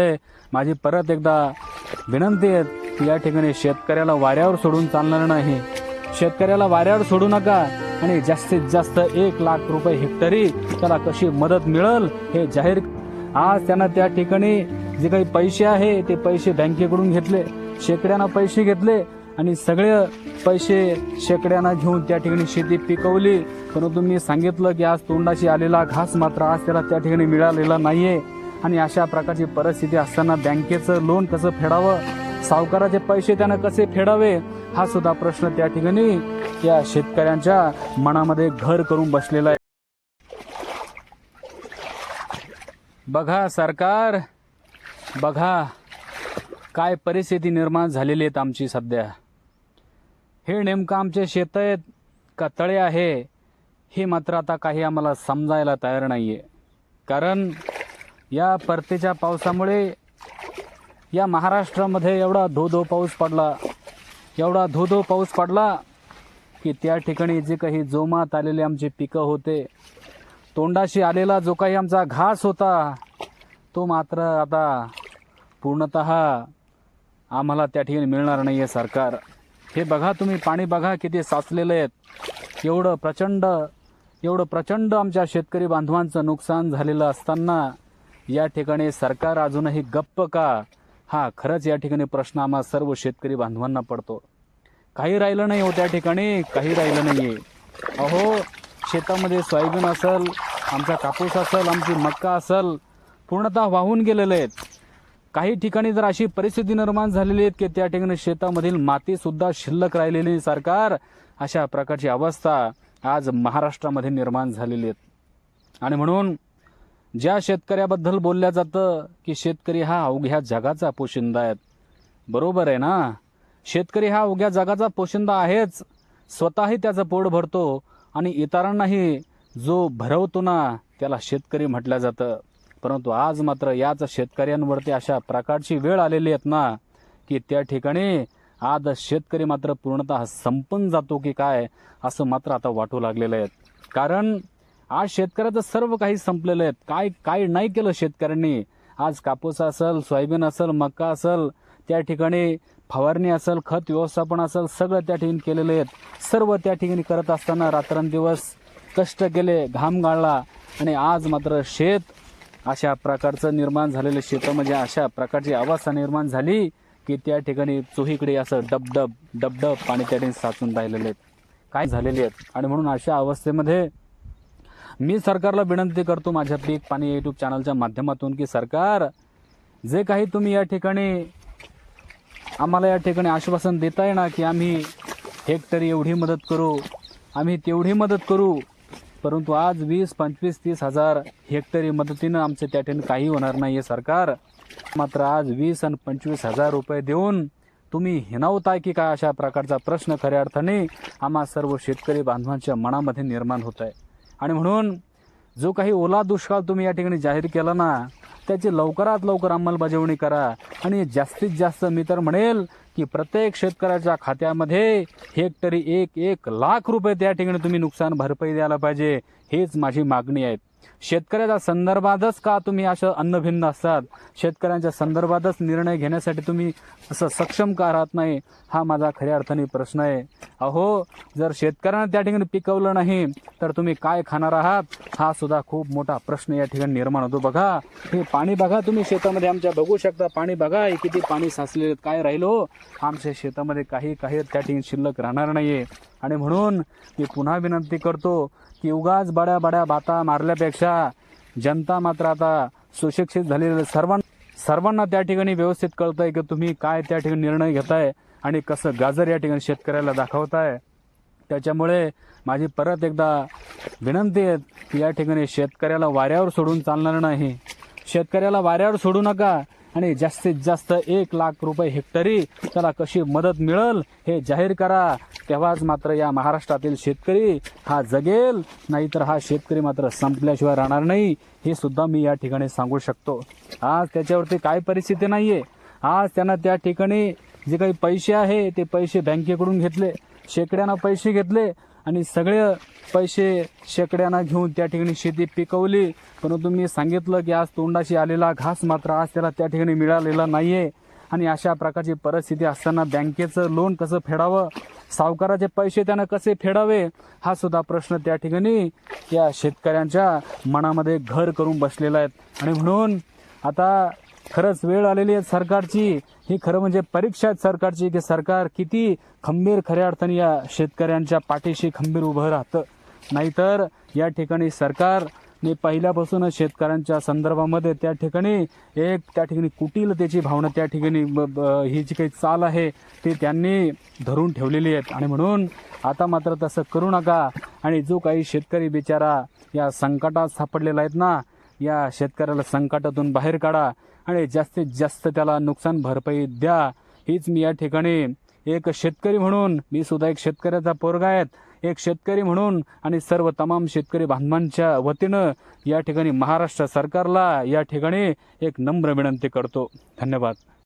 माझी परत एकदा विनंती आहे की या ठिकाणी शेतकऱ्याला वाऱ्यावर सोडून चालणार नाही. शेतकऱ्याला वाऱ्यावर सोडू नका आणि जास्तीत जास्त एक लाख रुपये हेक्टरी त्याला कशी मदत मिळेल हे जाहीर आज त्यांना त्या ठिकाणी जे काही पैसे आहे ते पैसे बँकेकडून घेतले. शेकड्यानं पैसे घेतले आणि सगळे पैसे शेकड्यानं घेऊन त्या ठिकाणी शेती पिकवली. परंतु मी सांगितलं की आज तोंडाशी आलेला घास मात्र आज त्याला त्या ठिकाणी मिळालेला नाहीये. आणि अशा प्रकारची परिस्थिती असताना बँकेचं लोन कसं फेडावं? सावकाराचे पैसे त्यानं कसे फेडावे? हा सुद्धा प्रश्न त्या ठिकाणी या शेतकऱ्यांच्या मनामध्ये घर करून बसलेला आहे. बघा सरकार बघा काय परिस्थिती निर्माण झालेली आहेत आमची सध्या. हे नेमकं आमचे शेत आहेत का तळे आहे हे मात्र आता काही आम्हाला समजायला तयार नाही आहे कारण या परतीच्या पावसामुळे या महाराष्ट्रामध्ये एवढा धो धो पाऊस पडला. एवढा धो धो पाऊस पडला की त्या ठिकाणी जे काही जोमात आलेले आमचे पिकं होते तोंडाशी आलेला जो काही आमचा घास होता तो मात्र आता पूर्णत आम्हाला त्या ठिकाणी मिळणार नाही आहे सरकार. हे बघा तुम्ही पाणी बघा किती साचलेलं आहेत एवढं प्रचंड एवढं प्रचंड आमच्या शेतकरी बांधवांचं नुकसान झालेलं असताना या ठिकाणी सरकार अजूनही गप्प का? हा खरंच या ठिकाणी प्रश्न आम्हा सर्व शेतकरी बांधवांना पडतो. काही राहिलं नाही हो त्या ठिकाणी काही राहिलं नाही आहे अहो शेतामध्ये सोयाबीन असेल आमचा कापूस असेल आमची मक्का असेल पूर्णतः वाहून गेलेले आहेत. काही ठिकाणी जर अशी परिस्थिती निर्माण झालेली आहेत की त्या ठिकाणी शेतामधील मातीसुद्धा शिल्लक राहिलेली सरकार अशा प्रकारची अवस्था आज महाराष्ट्रामध्ये निर्माण झालेली आहेत. आणि म्हणून ज्या शेतकऱ्याबद्दल बोलल्या जातं की शेतकरी हा अवघ्या जगाचा पोशिंदा आहे बरोबर आहे ना? शेतकरी हा अवघ्या जगाचा पोशिंदा आहेच. स्वतःही त्याचं पोट भरतो आणि इतरांनाही जो भरवतो ना त्याला शेतकरी म्हटलं जातं. परंतु आज मात्र याच शेतकऱ्यांवरती अशा प्रकारची वेळ आलेली आहेत ना की त्या ठिकाणी आज शेतकरी मात्र पूर्णतः संपून जातो की काय असं मात्र आता वाटू लागलेलं आहे. कारण आज शेतकऱ्याचं सर्व काही संपलेलं आहे काय काय नाही केलं शेतकऱ्यांनी. आज कापूस असेल सोयाबीन असेल मक्का असेल त्या ठिकाणी फवारणी असेल खत व्यवस्थापन असेल सगळं त्या ठिकाणी केलेले आहेत. सर्व त्या ठिकाणी करत असताना रात्रंदिवस कष्ट केले घाम गाळला आणि आज मात्र शेत अशा प्रकारचं निर्माण झालेलं शेतामध्ये म्हणजे अशा प्रकारची अवस्था निर्माण झाली की त्या ठिकाणी चोहीकडे असं डबडब डबडब पाणी त्या ठिकाणी साचून राहिलेले आहेत. काय झालेले आहेत? आणि म्हणून अशा अवस्थेमध्ये मी सरकारला विनंती करतो माझ्या पीक पाणी यूट्यूब चॅनलच्या माध्यमातून की सरकार जे काही तुम्ही या ठिकाणी आम्हाला या ठिकाणी आश्वासन देताय ना की आम्ही हेक्टरी एवढी मदत करू आम्ही तेवढी मदत करू परंतु आज वीस पंचवीस तीस हजार हेक्टरी मदतीनं आमचं त्या ठिकाणी काही होणार नाही आहे सरकार. मात्र आज वीस आणि पंचवीस हजार रुपये देऊन तुम्ही हिनावताय की काय अशा प्रकारचा प्रश्न खऱ्या अर्थाने आम्हा सर्व शेतकरी बांधवांच्या मनामध्ये निर्माण होत आहे. आणि म्हणून जो काही ओला दुष्काळ तुम्ही या ठिकाणी जाहीर केला ना त्याची लवकरात लवकर अंमलबजावणी करा. आणि जास्तीत जास्त मी तर म्हणेल की प्रत्येक शेतकऱ्याच्या खात्यामध्ये हेक्टरी एक एक लाख रुपये त्या ठिकाणी तुम्ही नुकसान भरपाई द्यायला पाहिजे हेच माझी मागणी आहे. शेतकऱ्याच्या संदर्भातच का तुम्ही असं अन्नभिन्न असतात शेतकऱ्यांच्या संदर्भातच निर्णय घेण्यासाठी तुम्ही असं सक्षम का राहत नाही? हा माझा खऱ्या अर्थाने प्रश्न आहे. अहो जर शेतकऱ्यांना त्या ठिकाणी पिकवलं नाही तर तुम्ही काय खाणार आहात? हा सुद्धा खूप मोठा प्रश्न या ठिकाणी निर्माण होतो. बघा हे पाणी बघा तुम्ही शेतामध्ये. आमच्या बघू शकता पाणी बघा हे किती पाणी साचलेलं काय राहिलो? आमच्या शेतामध्ये काही काही त्या ठिकाणी शिल्लक राहणार नाहीये. आणि म्हणून मी पुन्हा विनंती करतो की उगाच बड्या बड्या बाता मारल्यापेक्षा जनता मात्र आता सुशिक्षित झालेली सर्वां सर्वांना त्या ठिकाणी व्यवस्थित कळतंय की तुम्ही काय त्या ठिकाणी निर्णय घेताय आणि कसं गाजर या ठिकाणी शेतकऱ्याला दाखवताय. त्याच्यामुळे माझी परत एकदा विनंती आहे की या ठिकाणी शेतकऱ्याला वाऱ्यावर सोडून चालणार नाही. शेतकऱ्याला वाऱ्यावर सोडू नका. आणि जास्तीत जास्त एक लाख रुपये हेक्टरी त्याला कशी मदत मिळेल हे जाहीर करा. तेव्हाच मात्र या महाराष्ट्रातील शेतकरी हा जगेल नाहीतर हा शेतकरी मात्र संपल्याशिवाय राहणार नाही हे सुद्धा मी या ठिकाणी सांगू शकतो. आज त्याच्यावरती काय परिस्थिती नाही आहे आज त्यांना त्या ठिकाणी जे काही पैसे आहे ते पैसे बँकेकडून घेतले. शेकड्यानं पैसे घेतले. आणि सगळे पैसे शेकड्यानं घेऊन त्या ठिकाणी शेती पिकवली. परंतु मी सांगितलं की आज तोंडाशी आलेला घास मात्र आज त्याला त्या ठिकाणी मिळालेला नाही आहे आणि अशा प्रकारची परिस्थिती असताना बँकेचं लोन कसं फेडावं? सावकाराचे पैसे त्यानं कसे फेडावे? हा सुद्धा प्रश्न त्या ठिकाणी या शेतकऱ्यांच्या मनामध्ये घर करून बसलेला आहे आणि म्हणून आता खरंच वेळ आलेली आहे सरकारची. ही खरं म्हणजे परीक्षा आहे सरकारची की सरकार किती खंबीर खऱ्या अर्थाने या शेतकऱ्यांच्या पाठीशी खंबीर उभं राहतं. नाहीतर या ठिकाणी सरकारने पहिल्यापासूनच शेतकऱ्यांच्या संदर्भामध्ये त्या ठिकाणी एक त्या ठिकाणी कुटीलतेची भावना त्या ठिकाणी ही जी काही चाल आहे ती त्यांनी धरून ठेवलेली आहेत. आणि म्हणून आता मात्र तसं करू नका. आणि जो काही शेतकरी बिचारा या संकटात सापडलेला आहेत ना या शेतकऱ्याला संकटातून बाहेर काढा आणि जास्तीत जास्त त्याला नुकसान भरपाई द्या. हीच मी या ठिकाणी एक शेतकरी म्हणून मी सुद्धा एक शेतकऱ्याचा पोरगा आहेत एक शेतकरी म्हणून आणि सर्व तमाम शेतकरी बांधवांच्या वतीनं या ठिकाणी महाराष्ट्र सरकारला या ठिकाणी एक नम्र विनंती करतो. धन्यवाद.